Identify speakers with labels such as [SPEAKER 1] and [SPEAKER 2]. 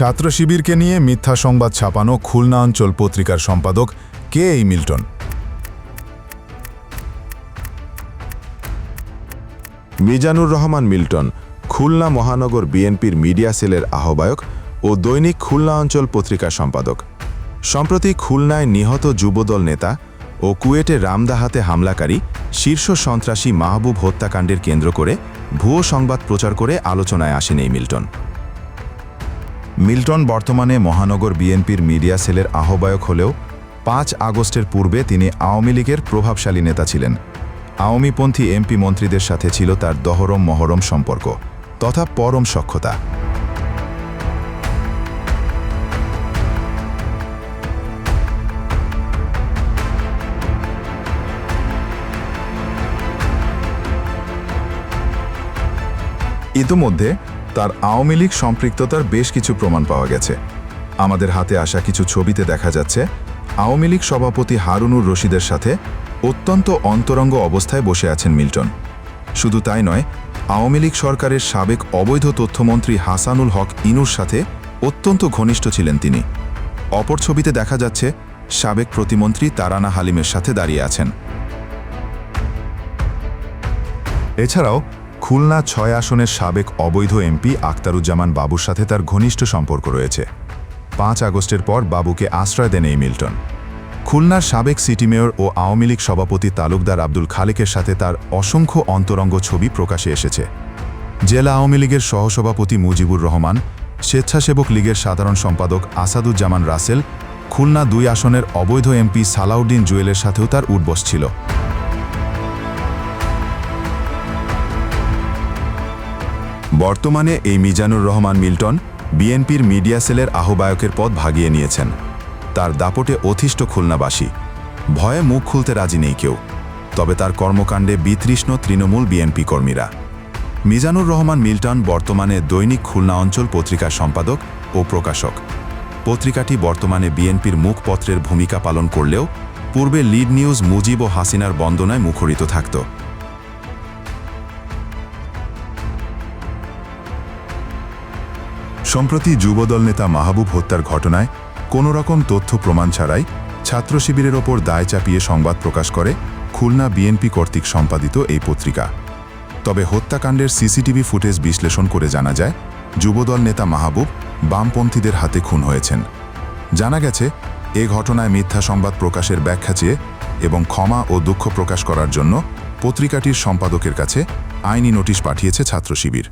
[SPEAKER 1] ছাত্র শিবিরকে নিয়ে মিথ্যা সংবাদ ছাপানো খুলনা অঞ্চল পত্রিকার সম্পাদক কে এই মিল্টন?
[SPEAKER 2] মিজানুর রহমান মিল্টন, খুলনা মহানগর বিএনপির মিডিয়া সেলের আহ্বায়ক ও দৈনিক খুলনা অঞ্চল পত্রিকার সম্পাদক। সম্প্রতি খুলনায় নিহত যুবদল নেতা ও কুয়েটে রামদাহাতে হামলাকারী শীর্ষ সন্ত্রাসী মাহবুব হত্যাকাণ্ডের কেন্দ্র করে ভুয়ো সংবাদ প্রচার করে আলোচনায় আসেন এই মিল্টন। মিল্টন বর্তমানে মহানগর বিএনপির মিডিয়া সেলের আহ্বায়ক হলেও পাঁচ আগস্টের পূর্বে তিনি আওয়ামী লীগের প্রভাবশালী নেতা ছিলেন। আওয়ামীপন্থী এমপি মন্ত্রীদের সাথে ছিল তার দহরম মহরম সম্পর্ক তথা পরম সক্ষতা। ইতোমধ্যে তার আওয়ামী লীগ সম্পৃক্ততার বেশ কিছু প্রমাণ পাওয়া গেছে। আমাদের হাতে আসা কিছু ছবিতে দেখা যাচ্ছে, আওয়ামী লীগ সভাপতি হারুনুর রশিদের সাথে অত্যন্ত অন্তরঙ্গ অবস্থায় বসে আছেন মিল্টন। শুধু তাই নয়, আওয়ামী লীগ সরকারের সাবেক অবৈধ তথ্যমন্ত্রী হাসানুল হক ইনুর সাথে অত্যন্ত ঘনিষ্ঠ ছিলেন তিনি। অপর ছবিতে দেখা যাচ্ছে, সাবেক প্রতিমন্ত্রী তারানা হালিমের সাথে দাঁড়িয়ে আছেন। এছাড়াও খুলনা ছয় আসনের সাবেক অবৈধ এমপি আক্তারুজ্জামান বাবুর সাথে তার ঘনিষ্ঠ সম্পর্ক রয়েছে। পাঁচ আগস্টের পর বাবুকে আশ্রয় দেন এই মিল্টন। খুলনার সাবেক সিটি মেয়র ও আওয়ামী লীগ সভাপতি তালুকদার আব্দুল খালেকের সাথে তার অসংখ্য অন্তরঙ্গ ছবি প্রকাশে এসেছে। জেলা আওয়ামী লীগের সহসভাপতি মুজিবুর রহমান, স্বেচ্ছাসেবক লীগের সাধারণ সম্পাদক আসাদুজ্জামান রাসেল, খুলনা দুই আসনের অবৈধ এমপি সালাউদ্দিন জুয়েলের সাথেও তার উঠবস ছিল। বর্তমানে এই মিজানুর রহমান মিল্টন বিএনপির মিডিয়া সেলের আহ্বায়কের পদ ভাগিয়ে নিয়েছেন। তার দাপটে অথিষ্ঠ খুলনাবাসী। ভয়ে মুখ খুলতে রাজি নেই কেউ। তবে তার কর্মকাণ্ডে বিতৃষ্ণ তৃণমূল বিএনপি কর্মীরা। মিজানুর রহমান মিল্টন বর্তমানে দৈনিক খুলনা অঞ্চল পত্রিকার সম্পাদক ও প্রকাশক। পত্রিকাটি বর্তমানে বিএনপির মুখপত্রের ভূমিকা পালন করলেও পূর্বে লিড নিউজ মুজিব ও হাসিনার বন্দনায় মুখরিত থাকত। সম্প্রতি যুবদল নেতা মাহবুব হত্যার ঘটনায় কোনো রকম তথ্য প্রমাণ ছাড়াই ছাত্র শিবিরের ওপর দায় চাপিয়ে সংবাদ প্রকাশ করে খুলনা বিএনপি কর্তৃক সম্পাদিত এই পত্রিকা। তবে হত্যাকাণ্ডের সিসিটিভি ফুটেজ বিশ্লেষণ করে জানা যায়, যুবদল নেতা মাহবুব বামপন্থীদের হাতে খুন হয়েছেন। জানা গেছে, এ ঘটনায় মিথ্যা সংবাদ প্রকাশের ব্যাখ্যা চেয়ে এবং ক্ষমা ও দুঃখ প্রকাশ করার জন্য পত্রিকাটির সম্পাদকের কাছে আইনি নোটিশ পাঠিয়েছে ছাত্র শিবির।